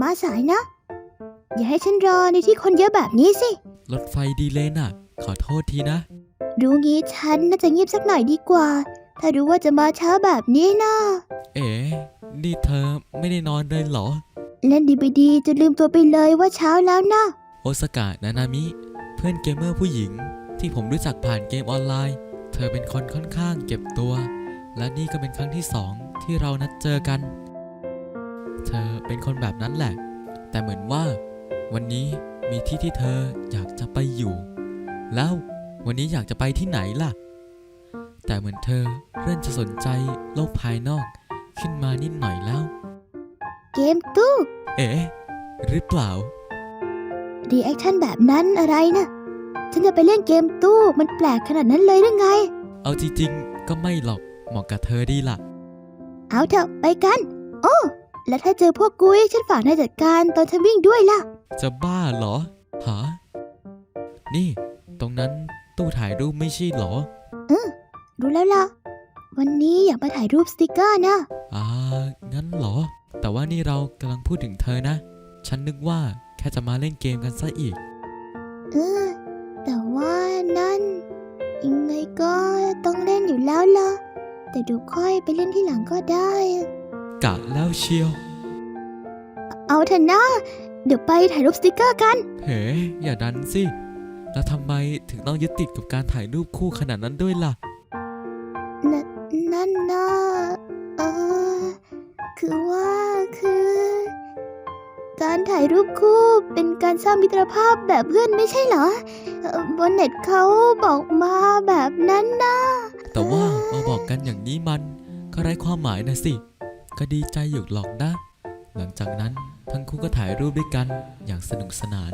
มาสายนะ อย่าให้ฉันรอในที่คนเยอะแบบนี้สิ รถไฟดีเลยน่ะ ขอโทษทีนะ รู้งี้ฉันน่าจะเงียบสักหน่อยดีกว่า ถ้ารู้ว่าจะมาช้าแบบนี้นะเอ๋นี่เธอไม่ได้นอนเลยเหรอ เล่นดีไปดีจะลืมตัวไปเลยว่าเช้าแล้วนะ โอสกะนานามิ เพื่อนเกมเมอร์ผู้หญิง ที่ผมรู้จักผ่านเกมออนไลน์ เธอเป็นคนค่อนข้างเก็บตัว และนี่ก็เป็นครั้งที่สองที่เรานัดเจอกัน เธอเป็นคนแบบนั้นแหละ แต่เหมือนว่า วันนี้มีที่ที่เธออยากจะไปอยู่ แล้ววันนี้อยากจะไปที่ไหนล่ะ แต่เหมือนเธอเริ่มจะสนใจโลกภายนอกขึ้นมานิดหน่อยแล้ว เกมตู้เอ๋หรือเปล่ารีแอคชั่นแบบนั้นอะไรนะฉันจะไปเล่นเกมตู้มันแปลกขนาดนั้นเลยหรือไง เอาจริงๆก็ไม่หรอกเหมาะกับเธอดีล่ะ เอาเถอะไปกัน โอ้ แล้วถ้าเจอพวกกุ้ยฉันฝากนายจัดการตอนฉันวิ่งด้วยล่ะ จะบ้าเหรอหานี่ ตรงนั้นตู้ถ่ายรูปไม่ใช่เหรอรู้แล้วล่ะ วันนี้อยากมาถ่ายรูปสติกเกอร์นะ อ่า งั้นเหรอ แต่ว่านี่เรากำลังพูดถึงเธอนะ ฉันนึกว่าแค่จะมาเล่นเกมกันซะอีก เออ แต่ว่านั่น ยังไงก็ต้องเล่นอยู่แล้วล่ะ แต่เดูค่อยไปเล่นที่หลังก็ได้ กะแล้วเชียว เอาเถอะนะเดี๋ยวไปถ่ายรูปสติกเกอร์กัน เฮ้อย่าดันสิ แล้วทำไมถึงต้องยึดติดกับการถ่ายรูปคู่ขนาดนั้นด้วยล่ะ นนั่นนะเออคือว่าคือ การถ่ายรูปคู่เป็นการสร้างมิตรภาพแบบเพื่อนไม่ใช่เหรอเอ่อบนเน็ตเขาบอกมาแบบนั้นนะ แต่ว่ามาบอกกันอย่างนี้มันก็ไร้ความหมายนะสิ ก็ดีใจอยู่หรอกนะ หลังจากนั้นทั้งคู่ก็ถ่ายรูปด้วยกันอย่างสนุกสนาน